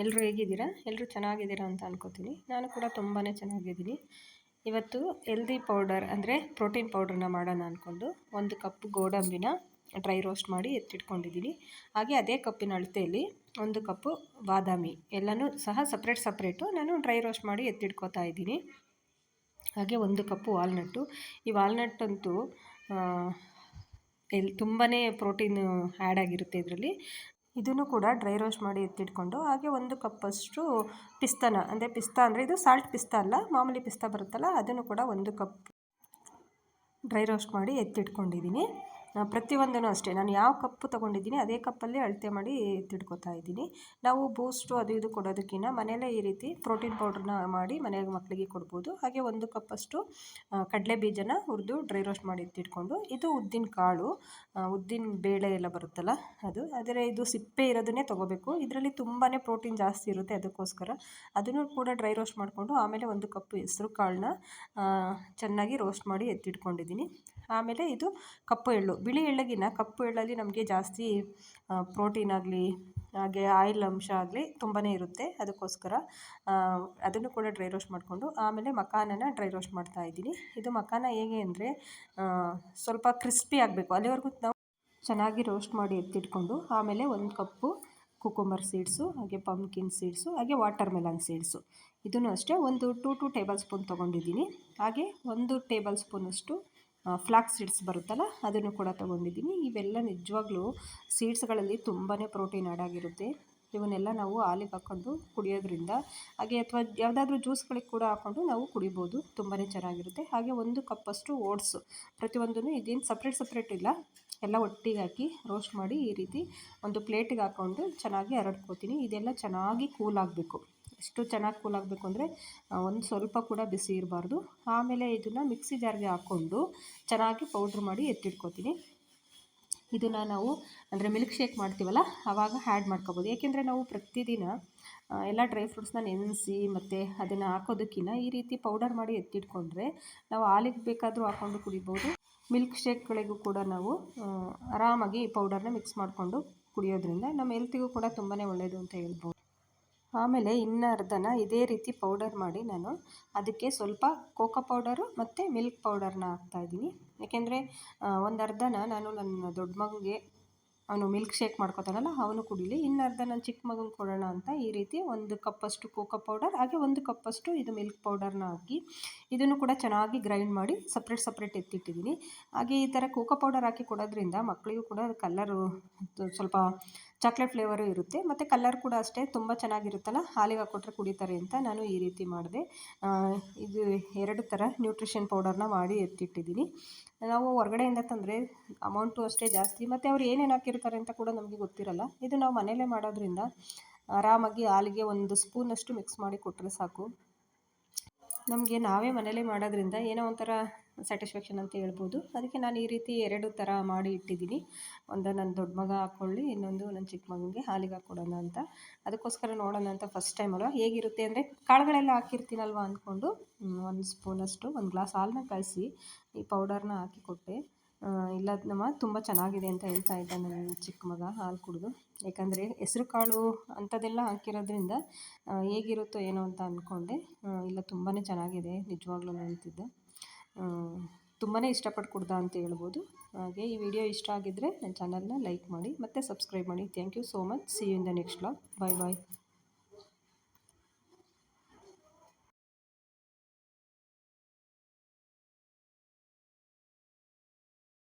ಎಲ್ಲರೂ ಹೇಗಿದ್ದೀರಾ? ಎಲ್ಲರೂ ಚೆನ್ನಾಗಿದ್ದೀರಾ ಅಂತ ಅನ್ಕೋತೀನಿ. ನಾನು ಕೂಡ ತುಂಬಾ ಚೆನ್ನಾಗಿದ್ದೀನಿ. ಇವತ್ತು ಎಲ್ದಿ ಪೌಡರ್ ಅಂದರೆ ಪ್ರೋಟೀನ್ ಪೌಡ್ರನ್ನ ಮಾಡೋಣ ಅಂದ್ಕೊಂಡು ಒಂದು ಕಪ್ ಗೋಡಂಬಿನ ಡ್ರೈ ರೋಸ್ಟ್ ಮಾಡಿ ಎತ್ತಿಟ್ಕೊಂಡಿದ್ದೀನಿ. ಹಾಗೆ ಅದೇ ಕಪ್ಪಿನ ಅಳತೆಯಲ್ಲಿ ಒಂದು ಕಪ್ಪು ಬಾದಾಮಿ. ಎಲ್ಲನೂ ಸಹ ಸಪ್ರೇಟ್ ಸಪ್ರೇಟು ನಾನು ಡ್ರೈ ರೋಸ್ಟ್ ಮಾಡಿ ಎತ್ತಿಟ್ಕೋತಾ ಇದ್ದೀನಿ. ಹಾಗೆ ಒಂದು ಕಪ್ಪು ವಾಲ್ನಟ್ಟು ಈ ವಾಲ್ನಟ್ ಅಂತೂ ಎಲ್ಲಿ ತುಂಬಾ ಪ್ರೋಟೀನ್ ಆ್ಯಡ್ ಆಗಿರುತ್ತೆ ಇದರಲ್ಲಿ. ಇದನ್ನು ಕೂಡ ಡ್ರೈ ರೋಸ್ಟ್ ಮಾಡಿ ಎತ್ತಿಟ್ಕೊಂಡು ಹಾಗೆ ಒಂದು ಕಪ್ಪಷ್ಟು ಪಿಸ್ತಾನ, ಅಂದರೆ ಪಿಸ್ತಾ ಅಂದರೆ ಇದು ಸಾಲ್ಟ್ ಪಿಸ್ತಾ ಅಲ್ಲ, ಮಾಮೂಲಿ ಪಿಸ್ತಾ ಬರುತ್ತಲ್ಲ, ಅದನ್ನು ಕೂಡ ಒಂದು ಕಪ್ ಡ್ರೈ ರೋಸ್ಟ್ ಮಾಡಿ ಎತ್ತಿಟ್ಕೊಂಡಿದ್ದೀನಿ. ಪ್ರತಿಯೊಂದೂ ಅಷ್ಟೇ. ನಾನು ಯಾವ ಕಪ್ಪು ತೊಗೊಂಡಿದ್ದೀನಿ ಅದೇ ಕಪ್ಪಲ್ಲಿ ಅಳತೆ ಮಾಡಿ ತಿಳ್ಕೊತಾ ಇದ್ದೀನಿ. ನಾವು ಬೂಸ್ಟು ಅದು ಇದು ಕೊಡೋದಕ್ಕಿಂತ ಮನೆಯಲ್ಲೇ ಈ ರೀತಿ ಪ್ರೋಟೀನ್ ಪೌಡ್ರನ್ನ ಮಾಡಿ ಮನೆಯ ಮಕ್ಕಳಿಗೆ ಕೊಡ್ಬೋದು. ಹಾಗೆ ಒಂದು ಕಪ್ಪಷ್ಟು ಕಡಲೆ ಬೀಜನ ಹುರಿದು ಡ್ರೈ ರೋಸ್ಟ್ ಮಾಡಿ ಎತ್ತಿಟ್ಕೊಂಡು ಇದು ಉದ್ದಿನ ಕಾಳು ಉದ್ದಿನ ಬೇಳೆ ಎಲ್ಲ ಬರುತ್ತಲ್ಲ ಅದು, ಆದರೆ ಇದು ಸಿಪ್ಪೆ ಇರೋದನ್ನೇ ತೊಗೋಬೇಕು. ಇದರಲ್ಲಿ ತುಂಬಾ ಪ್ರೋಟೀನ್ ಜಾಸ್ತಿ ಇರುತ್ತೆ ಅದಕ್ಕೋಸ್ಕರ. ಅದನ್ನು ಕೂಡ ಡ್ರೈ ರೋಸ್ಟ್ ಮಾಡಿಕೊಂಡು ಆಮೇಲೆ ಒಂದು ಕಪ್ ಹೆಸರು ಕಾಳನ್ನ ಚೆನ್ನಾಗಿ ರೋಸ್ಟ್ ಮಾಡಿ ಎತ್ತಿಟ್ಕೊಂಡಿದ್ದೀನಿ. ಆಮೇಲೆ ಇದು ಕಪ್ಪು ಎಳ್ಳು. ಬಿಳಿ ಎಳ್ಳಗಿನ ಕಪ್ಪು ಎಳ್ಳಲ್ಲಿ ನಮಗೆ ಜಾಸ್ತಿ ಪ್ರೋಟೀನ್ ಆಗಲಿ, ಹಾಗೆ ಆಯಿಲ್ ಅಂಶ ಆಗಲಿ ತುಂಬಾ ಇರುತ್ತೆ. ಅದಕ್ಕೋಸ್ಕರ ಅದನ್ನು ಕೂಡ ಡ್ರೈ ರೋಸ್ಟ್ ಮಾಡಿಕೊಂಡು, ಆಮೇಲೆ ಮಕಾನನ ಡ್ರೈ ರೋಸ್ಟ್ ಮಾಡ್ತಾ ಇದ್ದೀನಿ. ಇದು ಮಕಾನ ಹೇಗೆ ಅಂದರೆ ಸ್ವಲ್ಪ ಕ್ರಿಸ್ಪಿ ಆಗಬೇಕು. ಅಲ್ಲಿವರೆಗೂ ನಾವು ಚೆನ್ನಾಗಿ ರೋಸ್ಟ್ ಮಾಡಿ ಎತ್ತಿಟ್ಕೊಂಡು, ಆಮೇಲೆ ಒಂದು ಕಪ್ಪು ಕುಕುಂಬರ್ ಸೀಡ್ಸು, ಹಾಗೆ ಪಂಪ್ಕಿನ್ ಸೀಡ್ಸು, ಹಾಗೆ ವಾಟರ್ ಮೆಲನ್ ಸೀಡ್ಸು. ಇದನ್ನು ಅಷ್ಟೇ ಒಂದು ಟೂ ಟು ಟೇಬಲ್ ಸ್ಪೂನ್ ತೊಗೊಂಡಿದ್ದೀನಿ. ಹಾಗೆ ಒಂದು ಟೇಬಲ್ ಸ್ಪೂನಷ್ಟು ಫ್ಲಾಕ್ಸ್ ಸೀಡ್ಸ್ ಬರುತ್ತಲ್ಲ, ಅದನ್ನು ಕೂಡ ತೊಗೊಂಡಿದ್ದೀನಿ. ಇವೆಲ್ಲ ನಿಜವಾಗ್ಲೂ ಸೀಡ್ಸ್ಗಳಲ್ಲಿ ತುಂಬಾ ಪ್ರೋಟೀನ್ ಆಡಾಗಿರುತ್ತೆ ಇವನ್ನೆಲ್ಲ ನಾವು ಹಾಲಿಗೆ ಹಾಕ್ಕೊಂಡು ಕುಡಿಯೋದ್ರಿಂದ, ಹಾಗೆ ಅಥವಾ ಯಾವುದಾದ್ರೂ ಜ್ಯೂಸ್ಗಳಿಗೆ ಕೂಡ ಹಾಕ್ಕೊಂಡು ನಾವು ಕುಡಿಬೋದು. ತುಂಬಾ ಚೆನ್ನಾಗಿರುತ್ತೆ. ಹಾಗೆ ಒಂದು ಕಪ್ಪಷ್ಟು ಓಟ್ಸು ಪ್ರತಿಯೊಂದೂ ಇದೇನು ಸಪ್ರೇಟ್ ಸಪ್ರೇಟ್ ಇಲ್ಲ. ಎಲ್ಲ ಒಟ್ಟಿಗೆ ಹಾಕಿ ರೋಸ್ಟ್ ಮಾಡಿ ಈ ರೀತಿ ಒಂದು ಪ್ಲೇಟಿಗೆ ಹಾಕ್ಕೊಂಡು ಚೆನ್ನಾಗಿ ಹರಡ್ಕೋತೀನಿ. ಇದೆಲ್ಲ ಚೆನ್ನಾಗಿ ಕೂಲ್ ಆಗಬೇಕು. ಎಷ್ಟು ಚೆನ್ನಾಗಿ ಕೂಲ್ ಆಗಬೇಕು ಅಂದರೆ ಒಂದು ಸ್ವಲ್ಪ ಕೂಡ ಬಿಸಿ ಇರಬಾರ್ದು. ಆಮೇಲೆ ಇದನ್ನು ಮಿಕ್ಸಿ ಜಾರ್ಗೆ ಹಾಕ್ಕೊಂಡು ಚೆನ್ನಾಗಿ ಪೌಡ್ರ್ ಮಾಡಿ ಎತ್ತಿಟ್ಕೊತೀನಿ. ಇದನ್ನು ನಾವು ಅಂದರೆ ಮಿಲ್ಕ್ ಶೇಕ್ ಮಾಡ್ತೀವಲ್ಲ ಆವಾಗ ಆ್ಯಡ್ ಮಾಡ್ಕೋಬೋದು. ಏಕೆಂದರೆ ನಾವು ಪ್ರತಿದಿನ ಎಲ್ಲ ಡ್ರೈ ಫ್ರೂಟ್ಸ್ನ ನೆನೆಸಿ ಮತ್ತು ಅದನ್ನು ಹಾಕೋದಕ್ಕಿಂತ ಈ ರೀತಿ ಪೌಡರ್ ಮಾಡಿ ಎತ್ತಿಟ್ಕೊಂಡ್ರೆ ನಾವು ಹಾಲಿಗೆ ಬೇಕಾದರೂ ಹಾಕ್ಕೊಂಡು ಕುಡಿಬೋದು. ಮಿಲ್ಕ್ ಶೇಕ್ಗಳಿಗೂ ಕೂಡ ನಾವು ಆರಾಮಾಗಿ ಈ ಪೌಡರ್ನ ಮಿಕ್ಸ್ ಮಾಡಿಕೊಂಡು ಕುಡಿಯೋದ್ರಿಂದ ನಮ್ಮ ಹೆಲ್ತಿಗೂ ಕೂಡ ತುಂಬಾ ಒಳ್ಳೆಯದು ಅಂತ ಹೇಳ್ಬೋದು. ಆಮೇಲೆ ಇನ್ನರ್ಧನ ಇದೇ ರೀತಿ ಪೌಡರ್ ಮಾಡಿ ನಾನು ಅದಕ್ಕೆ ಸ್ವಲ್ಪ ಕೋಕೋ ಪೌಡರು ಮತ್ತು ಮಿಲ್ಕ್ ಪೌಡರ್ನ ಹಾಕ್ತಾಯಿದ್ದೀನಿ ಏಕೆಂದರೆ ಒಂದು ಅರ್ಧನ ನಾನು ನನ್ನ ದೊಡ್ಡ ಮಗುಗೆ, ಅವನು ಮಿಲ್ಕ್ ಶೇಕ್ ಮಾಡ್ಕೊತಾನಲ್ಲ, ಅವನು ಕುಡೀಲಿ. ಇನ್ನು ಅರ್ಧ ನಾನು ಚಿಕ್ಕ ಮಗನಿಗೆ ಕೊಡೋಣ ಅಂತ ಈ ರೀತಿ ಒಂದು ಕಪ್ಪಷ್ಟು ಕೋಕೋ ಪೌಡರ್ ಹಾಗೆ ಒಂದು ಕಪ್ಪಷ್ಟು ಇದು ಮಿಲ್ಕ್ ಪೌಡರ್ನ ಹಾಕಿ ಇದನ್ನು ಕೂಡ ಚೆನ್ನಾಗಿ ಗ್ರೈಂಡ್ ಮಾಡಿ ಸಪ್ರೇಟ್ ಸಪ್ರೇಟ್ ಎತ್ತಿಟ್ಟಿದ್ದೀನಿ. ಹಾಗೆ ಈ ಥರ ಕೋಕೋ ಪೌಡರ್ ಹಾಕಿ ಕೊಡೋದ್ರಿಂದ ಮಕ್ಕಳಿಗೂ ಕೂಡ ಕಲ್ಲರು ಸ್ವಲ್ಪ ಚಾಕ್ಲೇಟ್ ಫ್ಲೇವರು ಇರುತ್ತೆ. ಮತ್ತು ಕಲ್ಲರ್ ಕೂಡ ಅಷ್ಟೇ. ತುಂಬ ಚೆನ್ನಾಗಿರುತ್ತಲ್ಲ? ಹಾಲಿಗೆ ಹಾಕ್ಕೊಟ್ರೆ ಕುಡಿತಾರೆ ಅಂತ ನಾನು ಈ ರೀತಿ ಮಾಡಿದೆ. ಇದು ಎರಡು ಥರ ನ್ಯೂಟ್ರಿಷನ್ ಪೌಡರ್ನ ಮಾಡಿ ಎತ್ತಿಟ್ಟಿದ್ದೀನಿ. ನಾವು ಹೊರಗಡೆಯಿಂದ ತಂದರೆ ಅಮೌಂಟು ಅಷ್ಟೇ ಜಾಸ್ತಿ. ಮತ್ತು ಅವ್ರು ಏನೇನು ಹಾಕಿರ್ತಾರೆ ಅಂತ ಕೂಡ ನಮಗೆ ಗೊತ್ತಿರಲ್ಲ. ಇದು ನಾವು ಮನೆಯಲ್ಲೇ ಮಾಡೋದ್ರಿಂದ ಆರಾಮಾಗಿ ಹಾಲಿಗೆ ಒಂದು ಸ್ಪೂನಷ್ಟು ಮಿಕ್ಸ್ ಮಾಡಿ ಕೊಟ್ಟರೆ ಸಾಕು. ನಮಗೆ ನಾವೇ ಮನೇಲಿ ಮಾಡೋದ್ರಿಂದ ಏನೋ ಒಂಥರ ಸ್ಯಾಟಿಸ್ಫ್ಯಾಕ್ಷನ್ ಅಂತ ಹೇಳ್ಬೋದು. ಅದಕ್ಕೆ ನಾನು ಈ ರೀತಿ ಎರಡು ಥರ ಮಾಡಿ ಇಟ್ಟಿದ್ದೀನಿ. ಒಂದು ನನ್ನ ದೊಡ್ಡ ಮಗ ಹಾಕ್ಕೊಳ್ಳಿ, ಇನ್ನೊಂದು ನನ್ನ ಚಿಕ್ಕ ಮಗನಿಗೆ ಹಾಲಿಗೆ ಹಾಕ್ಕೊಡೋಣ ಅಂತ. ಅದಕ್ಕೋಸ್ಕರ ನೋಡೋಣ ಅಂತ ಫಸ್ಟ್ ಟೈಮ್ ಅಲ್ವಾ? ಹೇಗಿರುತ್ತೆ ಅಂದರೆ ಕಾಳುಗಳೆಲ್ಲ ಹಾಕಿರ್ತೀನಲ್ವ ಅಂದ್ಕೊಂಡು ಒಂದು ಸ್ಪೂನಷ್ಟು ಒಂದು ಗ್ಲಾಸ್ ಹಾಲನ್ನ ಕಾಯಿಸಿ ಈ ಪೌಡರ್ನ ಹಾಕಿ ಕೊಟ್ಟೆ. ಇಲ್ಲ, ನಮ್ಮ ತುಂಬ ಚೆನ್ನಾಗಿದೆ ಅಂತ ಹೇಳ್ತಾ ಇದ್ದ ನನ್ನ ಚಿಕ್ಕ ಮಗ ಹಾಲು ಕುಡಿದು. ಯಾಕಂದರೆ ಹೆಸ್ರು ಕಾಳು ಅಂಥದ್ದೆಲ್ಲ ಹಾಕಿರೋದ್ರಿಂದ ಹೇಗಿರುತ್ತೋ ಏನೋ ಅಂತ ಅಂದ್ಕೊಂಡೆ ಇಲ್ಲ ತುಂಬಾ ಚೆನ್ನಾಗಿದೆ, ನಿಜವಾಗ್ಲೂ ಅಂತಿದ್ದೆ. ತುಂಬಾ ಇಷ್ಟಪಟ್ಟು ಕುಡ್ದ ಅಂತ ಹೇಳ್ಬೋದು. ಹಾಗೆ ಈ ವಿಡಿಯೋ ಇಷ್ಟ ಆಗಿದ್ದರೆ ನನ್ನ ಚಾನಲ್ನ ಲೈಕ್ ಮಾಡಿ, ಮತ್ತು ಸಬ್ಸ್ಕ್ರೈಬ್ ಮಾಡಿ. Thank you so much. See you in the next blog bye bye